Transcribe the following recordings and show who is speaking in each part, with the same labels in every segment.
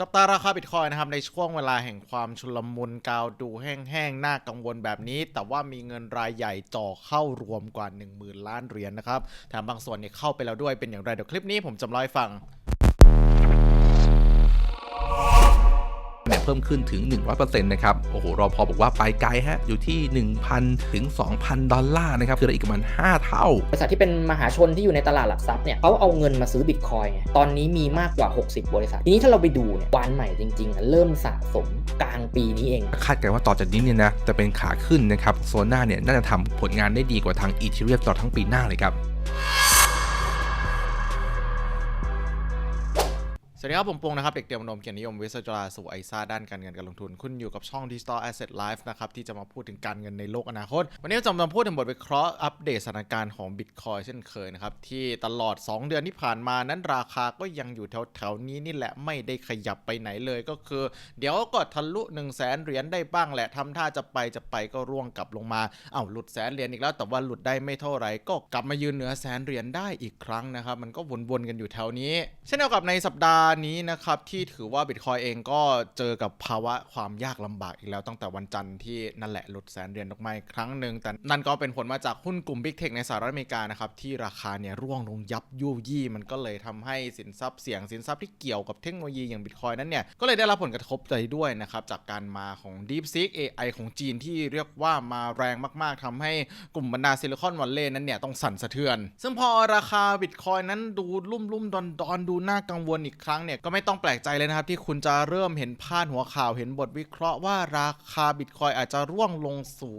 Speaker 1: จับตาราคาบิตคอยนะครับในช่วงเวลาแห่งความชุลมุนกาวดูแห้งๆ น่ากังวลแบบนี้ แต่ว่ามีเงินรายใหญ่จ่อเข้ารวมกว่า 10,000 ล้านเหรียญนะครับแถมบางส่วนเนี่ยเข้าไปแล้วด้วยเป็นอย่างไรเดี๋ยวคลิปนี้ผมจำลองให้ฟัง
Speaker 2: เนี่ยเพิ่มขึ้นถึง 100%นะครับโอ้โหรอพอบอกว่าไปไกลฮะอยู่ที่ 1,000 ถึง 2,000 ดอลลาร์นะครับคืออีกประมาณ 5 เท่า
Speaker 3: บริษัทที่เป็นมหาชนที่อยู่ในตลาดหลักทรัพย์เนี่ยเขาเอาเงินมาซื้อบิตคอยน์ไงตอนนี้มีมากกว่า 60 บริษัท ทีนี้ถ้าเราไปดูเนี่ยวานใหม่จริงๆอะเริ่มสะสมกลางปีนี้เอง
Speaker 2: คาดกันว่าต่อจากนี้เนี่ยนะจะเป็นขาขึ้นนะครับโซน่าเนี่ยน่าจะทำผลงานได้ดีกว่าทางอีเทเรียมตลอดทั้งปีหน้าเลยครับ
Speaker 1: สวัสดีครับ ผมปงนะครับ เด็กเตรียมอุดมเกียรตินิยมเวิศวจุฬาสู่ไอซ่าด้านการเงินการลงทุน คุณอยู่กับช่อง Digital Asset Life นะครับ ที่จะมาพูดถึงการเงินในโลกอนาคต วันนี้จะมาพูดถึงบทวิเคราะห์อัปเดตสถานการณ์ของ Bitcoin เช่นเคยนะครับ ที่ตลอด 2 เดือนที่ผ่านมานั้นราคาก็ยังอยู่แถวๆนี้นี่แหละไม่ได้ขยับไปไหนเลยก็คือ เดี๋ยวก็ทะลุ 1 0 0 0 0แสนเหรียญได้บ้างแหละทำท่าจะไปจะไปก็ร่วงกลับลงมาเอ้าหลุดแสนเหรียญอีกแล้ว แต่ว่าหลุดได้ไม่เท่าไหร่ก็กลับมายืนเหนือแสนเหรียญได้อีกครั้งนะครับมันก็วนๆกันอยู่แถวนี้ เช่นเดียวกับในสัปดาห์นี้นะครับที่ถือว่าบิตคอยเองก็เจอกับภาวะความยากลำบากอีกแล้วตั้งแต่วันจันทร์ที่นั่นแหละหลุดแสนเหรียญออกมาอีกครั้งหนึ่งแต่นั่นก็เป็นผลมาจากหุ้นกลุ่ม Big Tech ในสหรัฐอเมริกานะครับที่ราคาเนี่ยร่วงลงยับยุยี่มันก็เลยทำให้สินทรัพย์เสี่ยงสินทรัพย์ที่เกี่ยวกับเทคโนโลยีอย่างบิตคอยนั้นเนี่ยก็เลยได้รับผลกระทบใจด้วยนะครับจากการมาของ DeepSeek AI ของจีนที่เรียกว่ามาแรงมากๆทำให้กลุ่มบรรดาซิลิคอนวัลเลย์นั้นเนี่ยต้องสั่นสะเทือน ซึ่งพอราคาบิตคอยนั้นดูลุ่มๆดอนดอนๆดูน่ากังวลอีกครั้งเนี่ยก็ไม่ต้องแปลกใจเลยนะครับ ที่คุณจะเริ่มเห็นพาดหัวข่าวเห็นบทวิเคราะห์ว่าราคาบิตคอยอาจจะร่วงลงสู่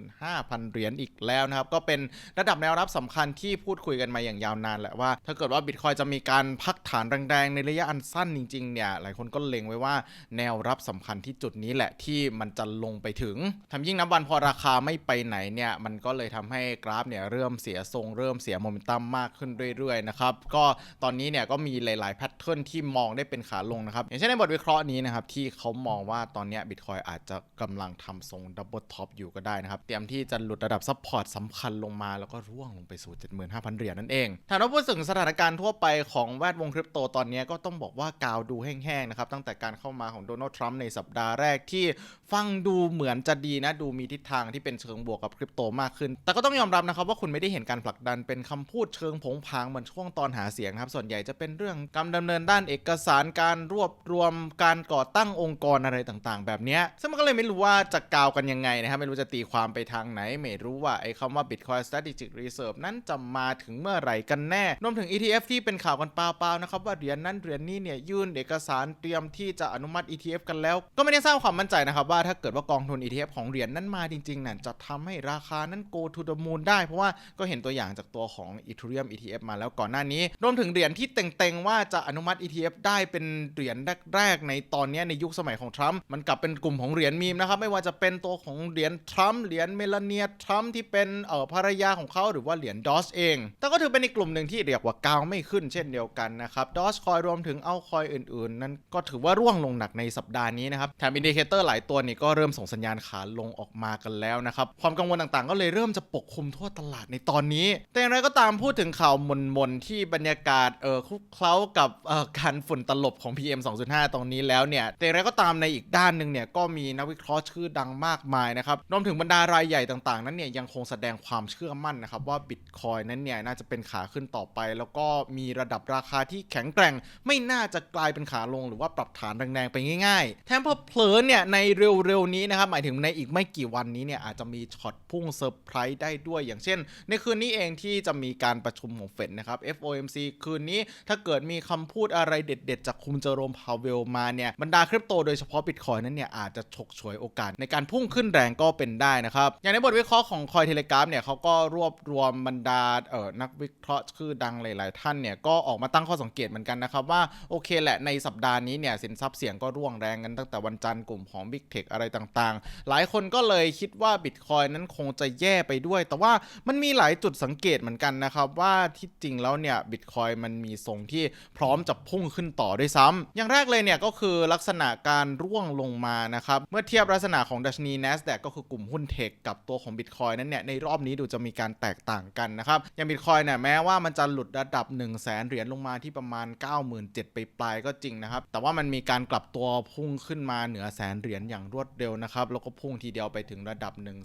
Speaker 1: 75,000 เหรียญอีกแล้วนะครับ ก็เป็นระดับแนวรับสำคัญที่พูดคุยกันมาอย่างยาวนานแหละว่า ถ้าเกิดว่าบิตคอยจะมีการพักฐานแรงๆ ในระยะอันสั้นจริงๆเนี่ยหลายคนก็เล็งไว้ว่าแนวรับสำคัญที่จุดนี้แหละที่มันจะลงไปถึงทำยิ่งนับวันพอราคาไม่ไปไหนเนี่ยมันก็เลยทำให้กราฟเนี่ยเริ่มเสียทรงเริ่มเสียโมเมนตัมมากขึ้นเรื่อยๆนะครับก็ตอนนี้เนี่ยก็มีหลายๆแพทเทิร์นที่มองได้เป็นขาลงนะครับ อย่างเช่นในบทวิเคราะห์นี้นะครับ ที่เขามองว่าตอนนี้บิตคอยอาจจะกำลังทำทรงดับเบิลท็อปอยู่ก็ได้นะครับ เตรียมที่จะหลุดระดับซัพพอร์ตสำคัญลงมาแล้วก็ร่วงลงไปสู่ 75,000 เหรียญนั่นเองถ้าเราพูดถึงสถานการณ์ทั่วไปของแวดวงคริปโตตอนนี้ก็ต้องบอกว่ากาวดูแห้งๆนะครับตั้งแต่การเข้ามาของโดนัลด์ทรัมป์ในสัปดาห์แรกที่ฟังดูเหมือนจะดีนะดูมีทิศทางที่เป็นเชิงบวกกับคริปโตมากขึ้น แต่ก็ต้องยอมรับนะครับว่าคุณไม่ได้เห็นการผลักดันเป็นคำพูดเชิงผงผางเหมือนช่วงตอนหาเสียงครับส่วนใหญ่จะเป็นเรื่องการดำเนินด้านเอกสารการรวบรวมการก่อตั้งองค์กรอะไรต่างๆ แบบนี้ซึ่งมันก็เลยไม่รู้ว่าจะกาวกันยังไงนะครับไม่รู้จะตีความไปทางไหน ไม่รู้ว่าไอ้คำว่า Bitcoin Strategic Reserve นั้นจะมาถึงเมื่อไหร่กันแน่รวมถึง ETF ที่เป็นข่าวกันเปล่าๆนะครับว่าเหรียญนั้นเหรียญนี้เนี่ยยื่นเอกสารเตรียมที่จะอนุมัติ ETF กันแล้ว ก็ไม่ได้สร้างความมั่นใจนะครับว่าถ้าเกิดว่ากองทุน ETF ของเหรียญนั้นมาจริงๆนั่นจะทำให้ราคานั้น go to the moon ได้ เพราะว่าก็เห็นตัวอย่างจากตัวของ Ethereum ETF มาแล้วก่อนหน้านี้ รวมถึงเหรียญที่เต็งๆว่าจะอนุมัติ ETF ได้เป็นเหรียญแรกๆในตอนนี้ในยุคสมัยของทรัมป์มันกลับเป็นกลุ่มของเหรียญมีมนะครับไม่ว่าจะเป็นตัวของเหรียญทรัมป์เหรียญเมลาเนียทรัมป์ที่เป็นเอ่อภรรยาของเขาหรือว่าเหรียญดอชเอง แต่ก็ถือเป็นอีกกลุ่มหนึ่งที่เรียกว่ากาวไม่ขึ้นเช่นเดียวกันนะครับดอชคอยรวมถึงเอาคอยอื่นๆ นั้นก็ถือว่าร่วงลงหนักในสัปดาห์นี้นะครับแถมอินดิเคเตอร์หลายตัวนี่ก็เริ่มส่งสัญญาณขาลงออกมากันแล้วนะครับความกังวลต่างๆ ก็เลยเริ่มจะปกคลุมทั่วตลาดในตอนนี้ แต่อย่างไรก็ตามพูดถึงข่าวมนๆที่บรรยากาศเออคลุกเคล้ากับเออการฝุ่นตลบของ PM 2.5 ตรงนี้แล้วเนี่ย แต่อย่างไรก็ตามในอีกด้านหนึ่งเนี่ยก็มีนักวิเคราะห์ชื่อดังมากมายนะครับรวมถึงบรรดารายใหญ่ต่างๆ นั้นเนี่ยยังคงแสดงความเชื่อมั่นนะครับว่าบิตคอยนั้นเนี่ยน่าจะเป็นขาขึ้นต่อไป แล้วก็มีระดับราคาที่แข็งแกร่ง ไม่น่าจะกลายเป็นขาลงหรือว่าปรับฐานแรงๆไปง่าย ๆ แถมเผลอเนี่ยในเร็วๆนี้นะครับหมายถึงในอีกไม่กี่วันนี้เนี่ยอาจจะมีช็อตพุ่งเซอร์ไพรส์ได้ด้วยอย่างเช่น ในคืนนี้เองที่จะมีการประชุมของเฟดนะครับ FOMC คืนนี้ถ้าเกิดมีคำพูดอะไรเด็ดๆ จากคุมเจอโรมพาวเวลมาเนี่ยบรรดาคริปโตโดยเฉพาะบิตคอยนั้นเนี่ยอาจจะฉกฉวยโอกาสในการพุ่งขึ้นแรงก็เป็นได้นะครับ อย่างในบทวิเคราะห์ของคอยเทเลกราฟเนี่ยเขาก็รวบรวมบรรดาเอ่อนักวิเคราะห์ชื่อดังหลาย ๆ ท่านเนี่ยก็ออกมาตั้งข้อสังเกตเหมือนกันนะครับว่าโอเคแหละในสัปดาห์นี้เนี่ยสินทรัพย์เสี่ยงก็ร่วงแรงกันตั้งแต่วันจันทร์กลุ่มของ Big Tech อะไรต่างๆ หลายคนก็เลยคิดว่าบิตคอยนั้นคงจะแย่ไปด้วย แต่ว่ามันมีหลายจุดสังเกตเหมือนกันนะครับว่าที่จริงแล้วเนี่ยบิตคอยมันมีทรงที่พร้อมจะพุ่งขึ้นต่อด้วยซ้ำอย่างแรกเลยเนี่ยก็คือลักษณะการร่วงลงมานะครับ เมื่อเทียบลักษณะของดัชนี NASDAQ ก็คือกลุ่มหุ้นเทคกับตัวของ Bitcoin นั้นเนี่ยในรอบนี้ดูจะมีการแตกต่างกันนะครับ อย่าง Bitcoin เนี่ยแม้ว่ามันจะหลุดระดับ 1 0 0 0 0แสนเหรียญลงมาที่ประมาณ 97,000ไปปลายก็จริงนะครับ แต่ว่ามันมีการกลับตัวพุ่งขึ้นมาเหนือแสนเหรียญอย่างรวดเร็วนะครับแล้วก็พุ่งทีเดียวไปถึงระดับ 1 2 0 0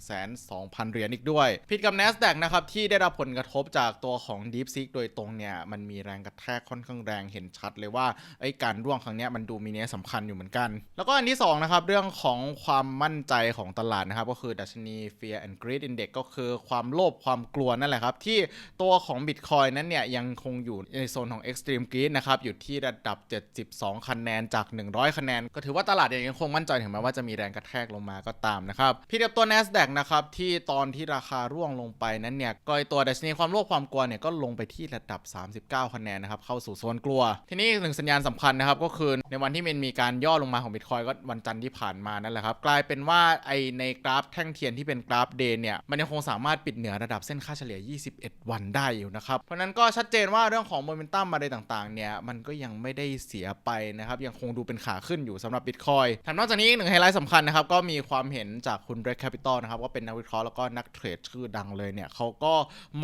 Speaker 1: 0 0เหรียญอีกด้วยผิดกับ NASDAQ นะครับที่ได้รับผลกระทบจากตัวของ DeepSeek โดยตรงเนี่ยมันมีแรงกระแทกค่อนข้างแรงเห็นชัดเลยว่าไอ้การร่วงครั้งนี้มันดูมีนัยสำคัญอยู่เหมือนกัน แล้วก็อันที่สองนะครับเรื่องของความมั่นใจของตลาดนะครับก็คือดัชนี Fear and Greed Index ก็คือความโลภความกลัวนั่นแหละครับ ที่ตัวของ Bitcoin นั้นเนี่ยยังคงอยู่ในโซนของ Extreme Greed นะครับอยู่ที่ระดับ 72 คะแนนจาก 100 คะแนน ก็ถือว่าตลาดยังคงมั่นใจถึงแม้ว่าจะมีแรงกระแทกลงมาก็ตามนะครับพี่เดียบตัว NASDAQ นะครับที่ตอนที่ราคาร่วงลงไปนั้นเนี่ยก็ไอ้ตัวดัชนีความโลภความกลัวเนี่ยก็ลงไปที่ระดับ 39 คะแนนนะครับเข้าสู่โซนกลัวทีนี้อีกหนึ่งสัญญาณสำคัญนะครับ ก็คือในวันที่มันมีการย่อลงมาของ Bitcoin ก็วันจันทร์ที่ผ่านมานั่นแหละครับ กลายเป็นว่าไอในกราฟแท่งเทียนที่เป็นกราฟเดย์เนี่ย มันยังคงสามารถปิดเหนือระดับเส้นค่าเฉลี่ย 21 วันได้อยู่นะครับ เพราะนั้นก็ชัดเจนว่าเรื่องของโมเมนตัมอะไรต่างๆเนี่ยมันก็ยังไม่ได้เสียไปนะครับยังคงดูเป็นขาขึ้นอยู่สำหรับ Bitcoin แถมนอกจากนี้หนึ่งไฮไลท์สำคัญนะครับก็มีความเห็นจากคุณ Red Capital นะครับว่าเป็นนักวิเคราะห์แล้วก็นักเทรดชื่อดังเลยเนี่ยเขาก็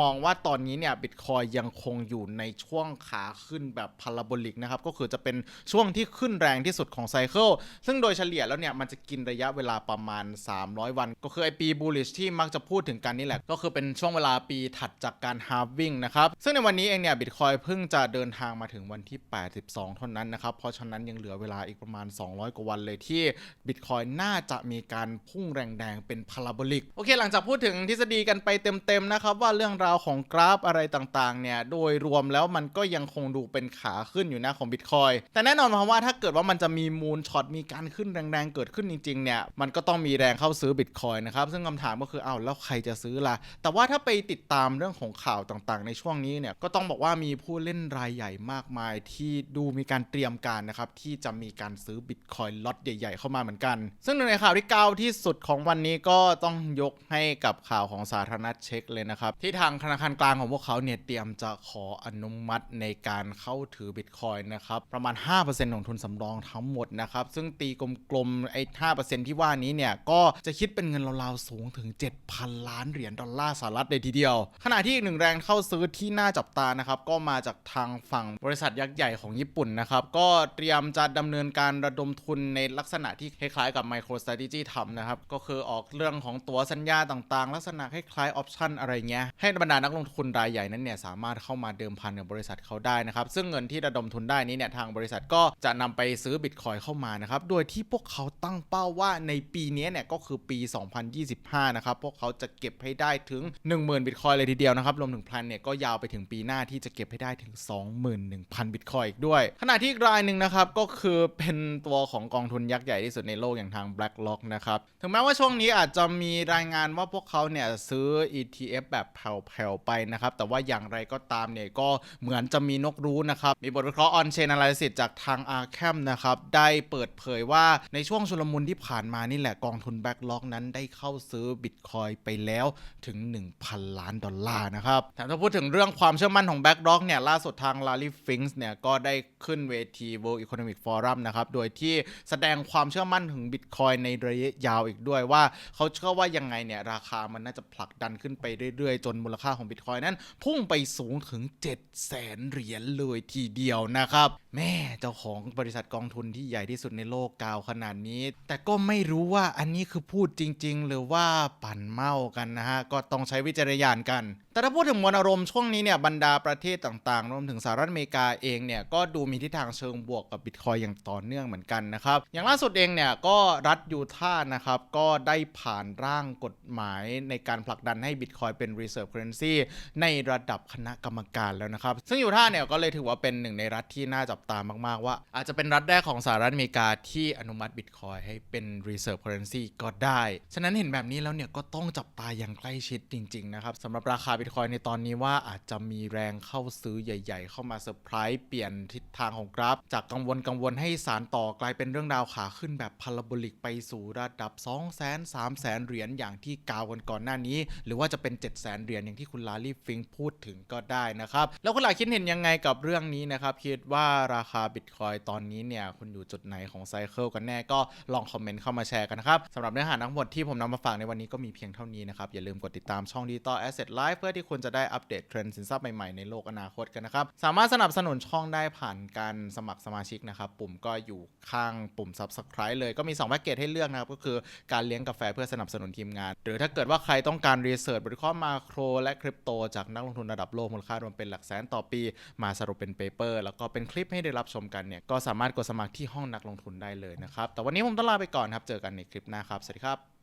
Speaker 1: มองว่าตอนนี้เนี่ย Bitcoin ยังคงอยู่ในช่วงขาขึ้นแบบพาราโบลิกนะครับก็คือจะเป็นช่วงที่ขึ้นแรงที่สุดของไซเคิลซึ่งโดยเฉลี่ยแล้วเนี่ยมันจะกินระยะเวลาประมาณ 300 วัน ก็คือไอปี bullish ที่มักจะพูดถึงกันนี่แหละ ก็คือเป็นช่วงเวลาปีถัดจากการ halving นะครับซึ่งในวันนี้เองเนี่ย Bitcoin เพิ่งจะเดินทางมาถึงวันที่ 82 เท่านั้นนะครับเพราะฉะนั้นยังเหลือเวลาอีกประมาณ 200 กว่าวันเลยที่ Bitcoin น่าจะมีการพุ่งแรงแดงเป็นพาราโบลิกโอเค หลังจากพูดถึงทฤษฎีกันไปเต็มๆนะครับว่าเรื่องราวของกราฟอะไรต่างๆเนี่ยโดยรวมแล้วมันก็ยังคงดูเป็นขาขึ้นอยู่นะของ Bitcoin แต่แน่นอนเพราะว่าถ้าเกิดว่ามันจะมีมูลช็อตมีการขึ้นแรงๆเกิดขึ้นจริงๆเนี่ยมันก็ต้องมีแรงเข้าซื้อ Bitcoin นะครับซึ่งคำถามก็คือเอาแล้วใครจะซื้อล่ะแต่ว่าถ้าไปติดตามเรื่องของข่าวต่างๆ ในช่วงนี้เนี่ยก็ต้องบอกว่ามีผู้เล่นรายใหญ่มากมาย ที่ดูมีการเตรียมการนะครับที่จะมีการซื้อ Bitcoin ล็อตใหญ่ ๆ เข้ามาเหมือนกันซึ่งหนึ่งในข่าวที่ก้าวที่สุดของวันนี้ก็ต้องยกให้กับข่าวของสาธารณเช็คเลยนะครับที่ทางธนาคารกลางของพวกเขาเนี่ยเตรียมจะขออนุมัติในการเข้าถือบิต Bitcoin นะครับประมาณ 5%ของทุนสำรองทั้งหมดนะครับซึ่งตีกลมๆไอ้5%ที่ว่านี้เนี่ยก็จะคิดเป็นเงินราวๆสูงถึง 7,000 ล้านเหรียญดอลลาร์สหรัฐเลยทีเดียว ขณะที่อีกหนึ่งแรงเข้าซื้อที่น่าจับตานะครับก็มาจากทางฝั่งบริษัทยักษ์ใหญ่ของญี่ปุ่นนะครับก็เตรียมจะดำเนินการระดมทุนในลักษณะที่คล้ายๆกับ MicroStrategy ทำนะครับก็คือออกเรื่องของตั๋วสัญญาต่างๆ ลักษณะคล้ายๆออปชั่นอะไรเงี้ยให้บรรดานักลงทุนรายใหญ่นั้นเนี่ยสามารถเข้ามาเดิมพันกับบริษัทเขาได้นะครับซึ่งเงินที่ระดมทุนได้นี้เนี่ยทางบริษัทก็จะนำไปซื้อบิตคอยเข้ามานะครับ โดยที่พวกเขาตั้งเป้าว่าในปีนี้เนี่ยก็คือปี 2025 นะครับ พวกเขาจะเก็บให้ได้ถึง 10,000 บิตคอยเลยทีเดียวนะครับ รวมถึงแพลนเนี่ยก็ยาวไปถึงปีหน้าที่จะเก็บให้ได้ถึง 21,000 บิตคอยอีกด้วย ขณะที่รายหนึ่งนะครับก็คือเป็นตัวของกองทุนยักษ์ใหญ่ที่สุดในโลกอย่างทาง BlackRock นะครับถึงแม้ว่าช่วงนี้อาจจะมีรายงานว่าพวกเขาเนี่ยซื้อ ETF แบบแผ่วๆไปนะครับแต่ว่าอย่างไรก็ตามเนี่ยก็เหมือนจะมีนกรู้นะครับมีบทวิเคราะห์ on chain analysis จากทาง Arkham นะครับ ได้เปิดเผยว่าในช่วงชุลมุนที่ผ่านมานี่แหละกองทุน BlackRock นั้นได้เข้าซื้อ Bitcoin ไปแล้วถึง 1,000 ล้านดอลลาร์นะครับแต่ถ้าพูดถึงเรื่องความเชื่อมั่นของ BlackRock เนี่ยล่าสุดทาง Larry Fink เนี่ยก็ได้ขึ้นเวที World Economic Forum นะครับ โดยที่แสดงความเชื่อมั่นถึง Bitcoin ในระยะยาวอีกด้วยว่า เขาเชื่อว่ายังไงเนี่ยราคามันน่าจะผลักดันขึ้นไปเรื่อยๆ จนมูลค่าของ Bitcoin นั้น พุ่งไปสูงถึง 7 0 0 0 0 0เหรียญเลยทีเดียวนะครับ แม่เจ้าของบริษัทกองทุนที่ใหญ่ที่สุดในโลกกล่าวขนาดนี้ แต่ก็ไม่รู้ว่าอันนี้คือพูดจริง ๆ หรือว่าปั่นเมากันนะฮะ ก็ต้องใช้วิจารณญาณกัน แต่ถ้าพูดถึงมวลอารมณ์ช่วงนี้เนี่ยบรรดาประเทศต่างๆ รวมถึงสหรัฐอเมริกาเองเนี่ยก็ดูมีทิศทางเชิงบวกกับบิตคอยอย่างต่อเนื่องเหมือนกันนะครับอย่างล่าสุดเองเนี่ยก็รัฐยูทาห์นะครับก็ได้ผ่านร่างกฎหมายในการผลักดันให้บิตคอยเป็น reserve currency ในระดับคณะกรรมการแล้วนะครับ ซึ่งยูทาห์เนี่ยก็เลยถือว่าเป็นหนึ่งในรัฐที่น่าจับตามากๆว่า อาจจะเป็นรัฐแรกของสหรัฐอเมริกาที่อนุมัติบิตคอยให้เป็น reserve currency ก็ได้ ฉะนั้นเห็นแบบนี้แล้วเนี่ยก็ต้องจับตาอย่างใกล้ชิดจริงๆนะครับสำหรับราคาบิตคอยในตอนนี้ว่าอาจจะมีแรงเข้าซื้อใหญ่ ๆ เข้ามาเซอร์ไพรส์เปลี่ยนทิศทางของกราฟ จากกังวลกังวลให้สารต่อกลายเป็นเรื่องราวขาขึ้นแบบพาราโบลิกไปสู่ระดับ 2 0 0 0 0 0 3 0 0 0 0เหรียญอย่างที่กล่าวกันก่อนหน้านี้ หรือว่าจะเป็น 7 0 0 0 0 0เหรียญอย่างที่คุณลารีฟิงพูดถึงก็ได้นะครับแล้วคุณหลาคิดเห็นยังไงกับเรื่องนี้นะครับคิดว่าราคาบิตคอยตอนนี้เนี่ยคุณอยู่จุดไหนของไซเคิลกันแน่ก็ลองคอมเมนต์เข้ามาแชร์กันนะครับสำหรับเนื้อหาทั้งหมดที่ผมนำมาฝากในวันนี้ก็มีเพียงเท่านี้นะครับ อย่าลืมกดติดตามช่อง Digital Asset Live เพื่อที่คุณจะได้อัปเดตเทรนด์สินทรัพย์ใหม่ๆในโลกอนาคตกันนะครับ สามารถสนับสนุนช่องได้ผ่านการสมัครสมาชิกนะครับปุ่มก็อยู่ข้างปุ่ม Subscribe เลยก็มี2แพ็กเกจให้เลือกนะครับก็คือการเลี้ยงกาแฟเพื่อสนับสนุนทีมงาน หรือถ้าเกิดว่าใครต้องการรีเสิร์ชบริเคราะห์มาโครและคริปโตจากนักลงทุนระดับโลกมูลค่ารวมเป็นหลักแสนต่อปี มาสรุปเป็นเปเปอร์แล้วก็เป็นคลิปให้ได้รับชมกันเนี่ยก็สามารถกดสมัครที่ห้องนักลงทุนได้เลยนะครับแต่วันนี้ผมต้องลาไปก่อนครับเจอกันในคลิปหน้าครับสวัสดีครับ